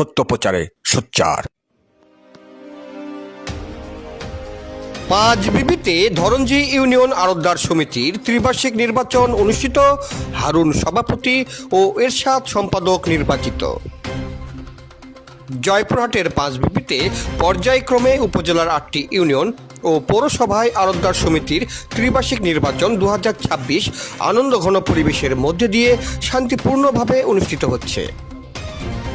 সত্য প্রচারে সোচ্চার। পাঁচ বিবিতে ধরঞ্জি ইউনিয়ন আরোদ্দার সমিতির ত্রিবার্ষিক নির্বাচন অনুষ্ঠিত, হারুন সভাপতি ও এরশাদ সম্পাদক নির্বাচিত। জয়পুরহাটের পাঁচ বিবিতে পর্যায়ক্রমে উপজেলার আটটি ইউনিয়ন ও পৌরসভায় আরোদ্দার সমিতির ত্রিবার্ষিক নির্বাচন দু আনন্দঘন পরিবেশের মধ্যে দিয়ে শান্তিপূর্ণভাবে অনুষ্ঠিত হচ্ছে।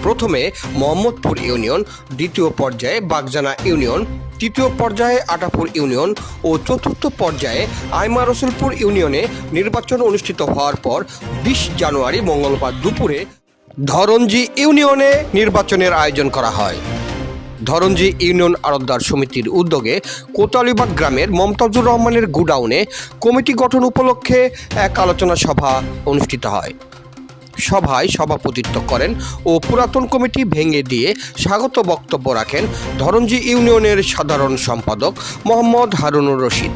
প্রথমে মোহাম্মদপুর ইউনিয়ন, দ্বিতীয় পর্যায়ে বাগজানা ইউনিয়ন, তৃতীয় পর্যায়ে আটাপুর ইউনিয়ন ও চতুর্থ পর্যায়ে আইমা রসুলপুর ইউনিয়নে নির্বাচন অনুষ্ঠিত হওয়ার পর বিশ জানুয়ারি মঙ্গলবার দুপুরে ধরঞ্জি ইউনিয়নে নির্বাচনের আয়োজন করা হয়। ধরঞ্জি ইউনিয়ন আরোদ্দার সমিতির উদ্যোগে কোতালিবাগ গ্রামের মমতাজুর রহমানের গুডাউনে কমিটি গঠন উপলক্ষে এক আলোচনা সভা অনুষ্ঠিত হয়। সভায় সভাপতিত্ব করেন ও পুরাতন কমিটি ভেঙে দিয়ে স্বাগত বক্তব্য রাখেন ধরঞ্জি ইউনিয়নের সাধারণ সম্পাদক মোহাম্মদ হারুনুর রশিদ।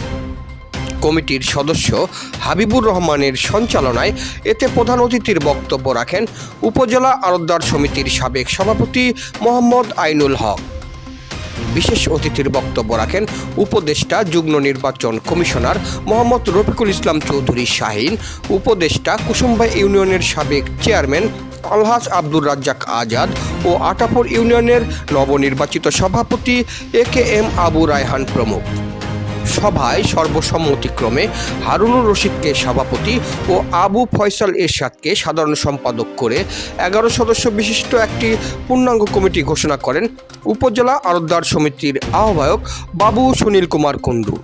কমিটির সদস্য হাবিবুর রহমানের সঞ্চালনায় এতে প্রধান অতিথির বক্তব্য রাখেন উপজেলা আরোদ্দার সমিতির সাবেক সভাপতি মোহাম্মদ আইনুল হক। বিশেষ অতিথির বক্তব্য রাখেন উপদেষ্টা, যুগ্ম নির্বাচন কমিশনার মোহাম্মদ রফিকুল ইসলাম চৌধুরী শাহিন, উপদেষ্টা কুসুম্বা ইউনিয়নের সাবেক চেয়ারম্যান আলহাজ আব্দুর রাজ্জাক আজাদ ও আটাপুর ইউনিয়নের নবনির্বাচিত সভাপতি A K M Abu Raihan প্রমুখ। সভায় সর্বসম্মতিক্রমে হারুনুর রশিদকে সভাপতি ও আবু ফয়সাল এরশাদকে সাধারণ সম্পাদক করে এগারো সদস্য বিশিষ্ট একটি পূর্ণাঙ্গ কমিটি ঘোষণা করেন উপজেলা আরোদ্দার সমিতির আহ্বায়ক বাবু সুনীল কুমার কুণ্ডু।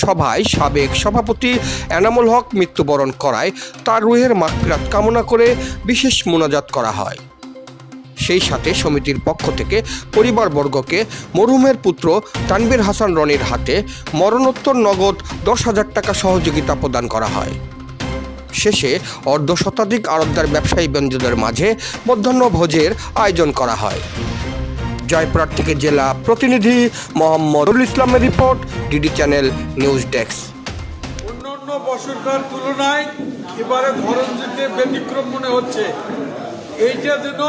সভায় সাবেক সভাপতি এনামুল হক মৃত্যুবরণ করায় তার রুহের মাগফিরাত কামনা করে বিশেষ মোনাজাত করা হয়। সেই সাথে সমিতির পক্ষ থেকে পরিবারবর্গকে মরহুমের পুত্র তানবীর হাসান রনির হাতে মরণোত্তর নগদ দশ হাজার টাকা সহযোগিতা প্রদান করা হয়। শেষে অর্ধ শতাধিক আরবদার ব্যবসায়ী বন্ধুদের মাঝে মধ্যাহ্ন ভোজের আয়োজন করা হয়। জয়পুরহাট থেকে জেলা প্রতিনিধি মোহাম্মদ ইসলামের report, DD channel news desk. অন্যান্য বছরকার তুলনায় এবারে ধরন যেতে ব্যতিক্রম মনে হচ্ছে। এইটা যেন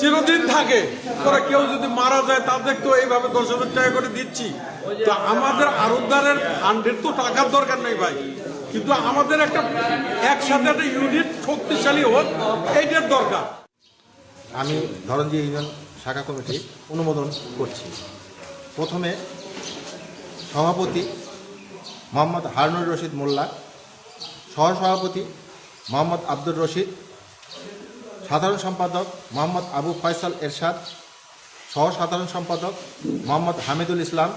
চিরদিন থাকে। তোরা কেউ যদি মারা যায়, তাদের তো এইভাবে দশ হাজার টাকা করে দিচ্ছি। তো আমাদের আরোদ্দারের হান্ড্রেড তো টাকার দরকার নেই ভাই। কিন্তু আমাদের একটা একসাথে একটা ইউনিট শক্তিশালী হোক, এইটার দরকার। আমি ধরঞ্জি ইউনিয়ন শাখা কমিটি অনুমোদন করছি। প্রথমে সভাপতি মোহাম্মদ হারনুর রশিদ মোল্লা, সহসভাপতি মোহাম্মদ আব্দুর রশিদ সাধারণ সম্পাদক মোহাম্মদ আবু ফয়সাল এরশাদ সহ সাধারণ সম্পাদক মোহাম্মদ হামিদুল ইসলাম,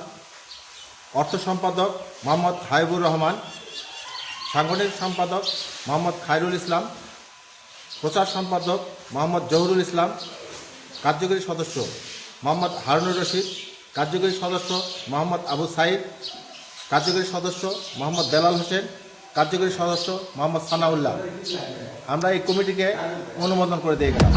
অর্থ সম্পাদক মোহাম্মদ হাইবুর রহমান, সাংগঠনিক সম্পাদক মোহাম্মদ খায়রুল ইসলাম, প্রচার সম্পাদক মোহাম্মদ জহুরুল ইসলাম, কার্যকরী সদস্য মোহাম্মদ হারুনুর রশিদ, কার্যকরী সদস্য মোহাম্মদ আবু সাইদ, কার্যকরী সদস্য মোহাম্মদ দেলাল হোসেন কার্যকরী সদস্য মোহাম্মদ সানাউল্লাহ। আমরা এই কমিটিকে অনুমোদন করে দিয়ে গেলাম।